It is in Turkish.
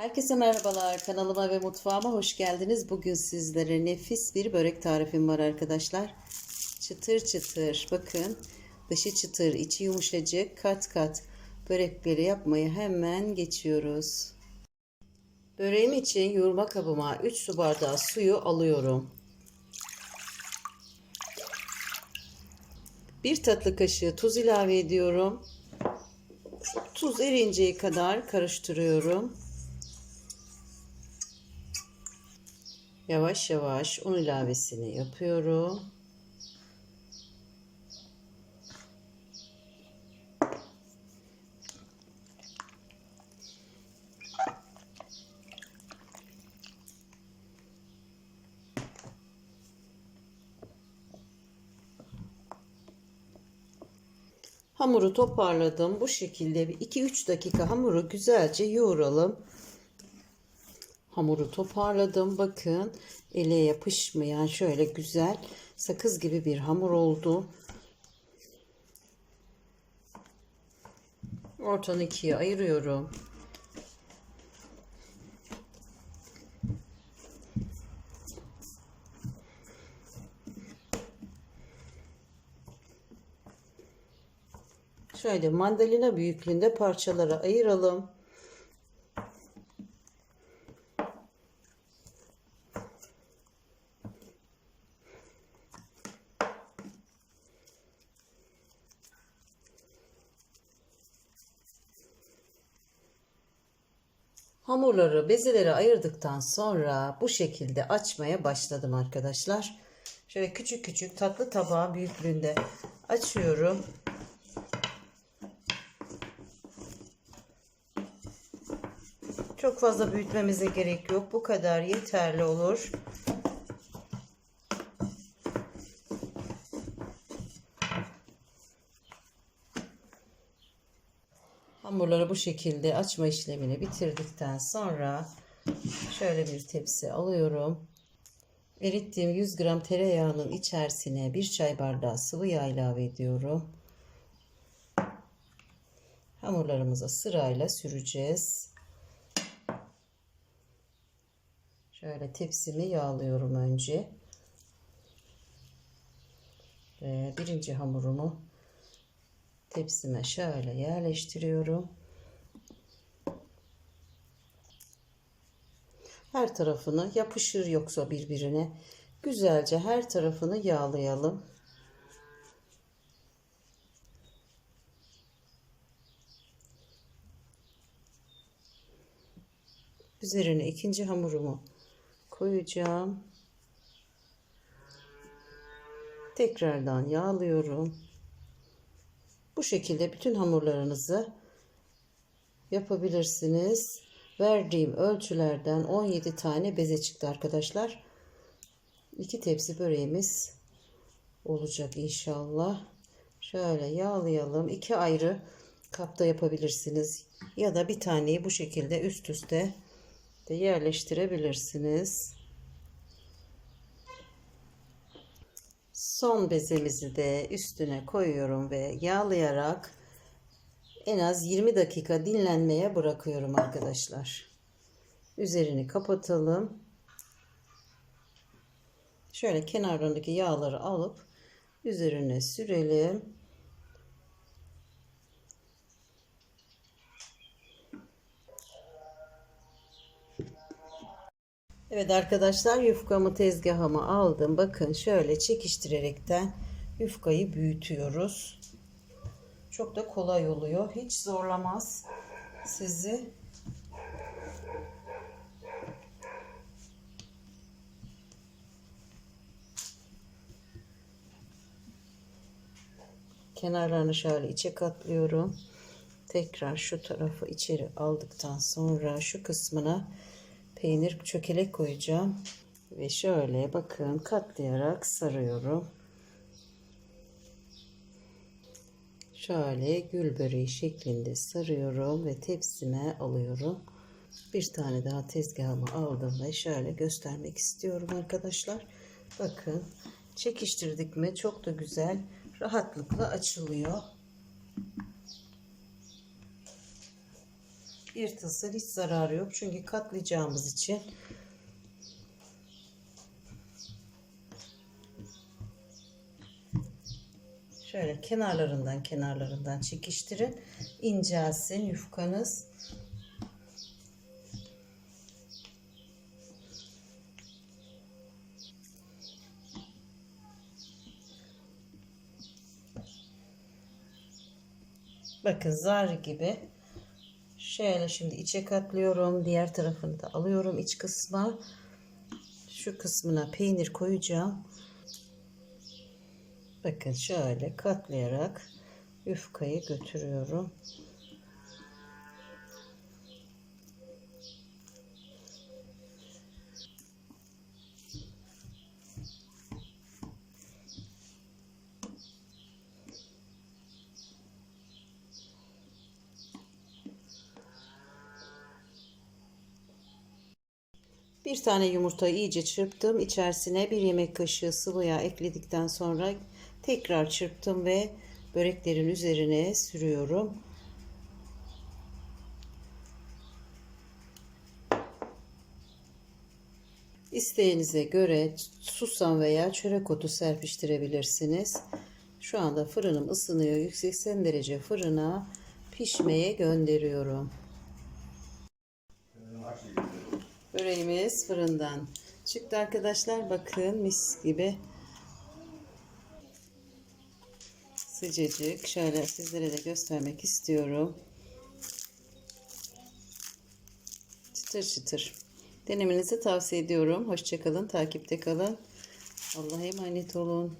Herkese merhabalar. Kanalıma ve mutfağıma hoş geldiniz. Bugün sizlere nefis bir börek tarifim var arkadaşlar. Çıtır çıtır. Bakın dışı çıtır, içi yumuşacık, kat kat börekleri yapmaya hemen geçiyoruz. Böreğim için yoğurma kabıma 3 su bardağı suyu alıyorum. 1 tatlı kaşığı tuz ilave ediyorum. Tuz erinceye kadar karıştırıyorum. Yavaş yavaş un ilavesini yapıyorum. Hamuru toparladım. Bu şekilde bir 2-3 dakika hamuru güzelce yoğuralım. Hamuru toparladım. Bakın ele yapışmayan şöyle güzel sakız gibi bir hamur oldu. Ortadan ikiye ayırıyorum. Şöyle mandalina büyüklüğünde parçalara ayıralım. Hamurları bezelere ayırdıktan sonra bu şekilde açmaya başladım arkadaşlar. Şöyle küçük küçük tatlı tabağı büyüklüğünde açıyorum. Çok fazla büyütmemize gerek yok. Bu kadar yeterli olur. Hamurları bu şekilde açma işlemini bitirdikten sonra şöyle bir tepsi alıyorum. Erittiğim 100 gram tereyağının içerisine bir çay bardağı sıvı yağ ilave ediyorum. Hamurlarımıza sırayla süreceğiz. Şöyle tepsimi yağlıyorum önce. Ve birinci hamurumu tepsime şöyle yerleştiriyorum. Her tarafını yapışır yoksa birbirine güzelce her tarafını yağlayalım. Üzerine ikinci hamurumu koyacağım. Tekrardan yağlıyorum. Bu şekilde bütün hamurlarınızı yapabilirsiniz. Verdiğim ölçülerden 17 tane beze çıktı arkadaşlar. 2 tepsi böreğimiz olacak inşallah. Şöyle yağlayalım. İki ayrı kapta yapabilirsiniz. Ya da bir taneyi bu şekilde üst üste de yerleştirebilirsiniz. Son bezemizi de üstüne koyuyorum ve yağlayarak en az 20 dakika dinlenmeye bırakıyorum arkadaşlar. Üzerini kapatalım. Şöyle kenarlarındaki yağları alıp üzerine sürelim. Evet arkadaşlar yufkamı tezgahıma aldım. Bakın şöyle çekiştirerekten yufkayı büyütüyoruz. Çok da kolay oluyor. Hiç zorlamaz sizi. Kenarlarını şöyle içe katlıyorum. Tekrar şu tarafı içeri aldıktan sonra şu kısmına peynir çökelek koyacağım. Ve şöyle bakın katlayarak sarıyorum. Şöyle gül böreği şeklinde sarıyorum ve tepsime alıyorum. Bir tane daha tezgahıma aldım ve şöyle göstermek istiyorum arkadaşlar. Bakın çekiştirdik mi çok da güzel rahatlıkla açılıyor. Yırtılsın hiç zararı yok. Çünkü katlayacağımız için. Şöyle kenarlarından kenarlarından çekiştirin. İncelsin yufkanız. Bakın zar gibi. Şöyle şimdi içe katlıyorum. Diğer tarafını da alıyorum iç kısma. Şu kısmına peynir koyacağım. Bakın şöyle katlayarak yufkayı götürüyorum. Bir tane yumurtayı iyice çırptım. İçerisine bir yemek kaşığı sıvı yağ ekledikten sonra tekrar çırptım ve böreklerin üzerine sürüyorum. İsteğinize göre susam veya çörek otu serpiştirebilirsiniz. Şu anda fırınım ısınıyor. 180 derece fırına pişmeye gönderiyorum. Böreğimiz fırından çıktı arkadaşlar. Bakın mis gibi. Sıcacık. Şöyle sizlere de göstermek istiyorum. Çıtır çıtır. Denemenizi tavsiye ediyorum. Hoşçakalın. Takipte kalın. Allah'a emanet olun.